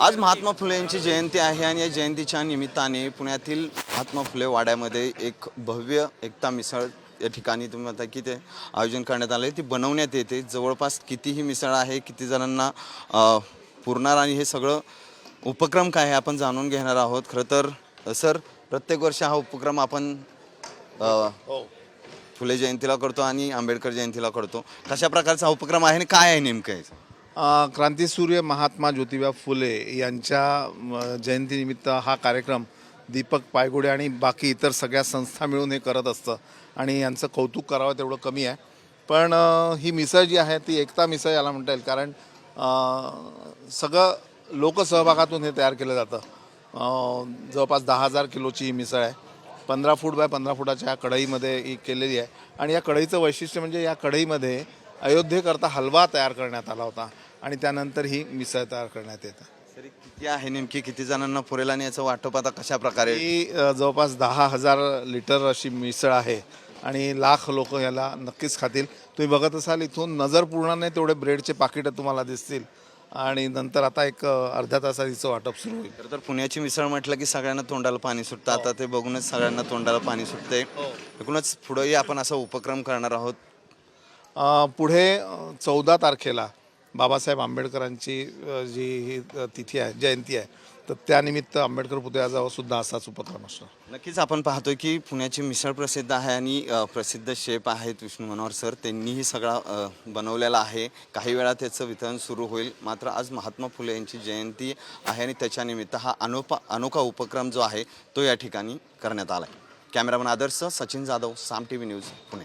आज महात्मा फुले यांची जयंती आहे आणि या जयंतीच्या निमित्ताने पुण्यातील महात्मा फुले वाड्यामध्ये एक भव्य एकता मिसळ या ठिकाणी तुम्ही म्हणता की ते आयोजन करण्यात आलं आहे ती बनवण्यात येते. जवळपास कितीही मिसळ आहे किती जणांना पुरणार आणि हे सगळं उपक्रम काय आहे आपण जाणून घेणार आहोत. खरं तर सर प्रत्येक वर्षी हा उपक्रम आपण अ, फुले जयंतीला करतो आणि आंबेडकर जयंतीला करतो. कशा प्रकारचा हा उपक्रम आहे आणि काय आहे नेमकं क्रांतीसूर्य महात्मा ज्योतिबा फुले यांच्या जयंतीनिमित्त हा कार्यक्रम दीपक पायगुडे आणि बाकी इतर सगळ्या संस्था मिळून हे करत असतं आणि यांचं कौतुक करावं तेवढं कमी आहे. पण ही मिसळ जी आहे ती एकता मिसळ याला म्हणता येईल कारण सगळं लोकसहभागातून हे तयार केलं जातं. जवळपास दहा हजार किलोची ही मिसळ आहे. पंधरा फूट बाय पंधरा फुटाच्या या कढईमध्ये ही केलेली आहे. आणि या कढईचं वैशिष्ट्य म्हणजे या कढईमध्ये अयोध्येकरता हलवा तयार करण्यात आला होता आणि त्यानंतर ही मिसळ तयार करण्यात येतं. तरी किती आहे नेमकी? किती जणांना पुरेल आणि याचं वाटप आता कशा प्रकारे? ही अ, जवळपास दहा हजार लिटर अशी मिसळ आहे आणि लाख लोक याला नक्कीच खातील. तुम्ही बघत असाल इथून नजर पूर्ण नाही तेवढे ब्रेडचे पाकिटं तुम्हाला दिसतील. आणि नंतर आता एक अ, अर्ध्या तासात हिचं वाटप सुरू होईल. खरं तर पुण्याची मिसळ म्हटलं की सगळ्यांना तोंडाला पाणी सुटतं. आता ते बघूनच सगळ्यांना तोंडाला पाणी सुटते एकूणच पुढेही आपण असा उपक्रम करणार आहोत. पुढे चौदा तारखेला बाबासाहेब आंबेडकरांची जी ही तिथी आहे जयंती आहे तर त्यानिमित्त आंबेडकर पुतळ्याजवळ सुद्धा असाच उपक्रम असतो नक्कीच आपण पाहतोय की पुण्याची मिसळ प्रसिद्ध आहे आणि प्रसिद्ध शेप आहेत विष्णू मनोहर सर. त्यांनीही सगळा बनवलेला आहे. काही वेळा त्याचं वितरण सुरू होईल. मात्र आज महात्मा फुले यांची जयंती आहे आणि त्याच्यानिमित्त हा अनोपा अनोखा उपक्रम जो आहे तो या ठिकाणी करण्यात आला आहे cameraman Adarsh Sachin Jadhav Saam T V news Pune.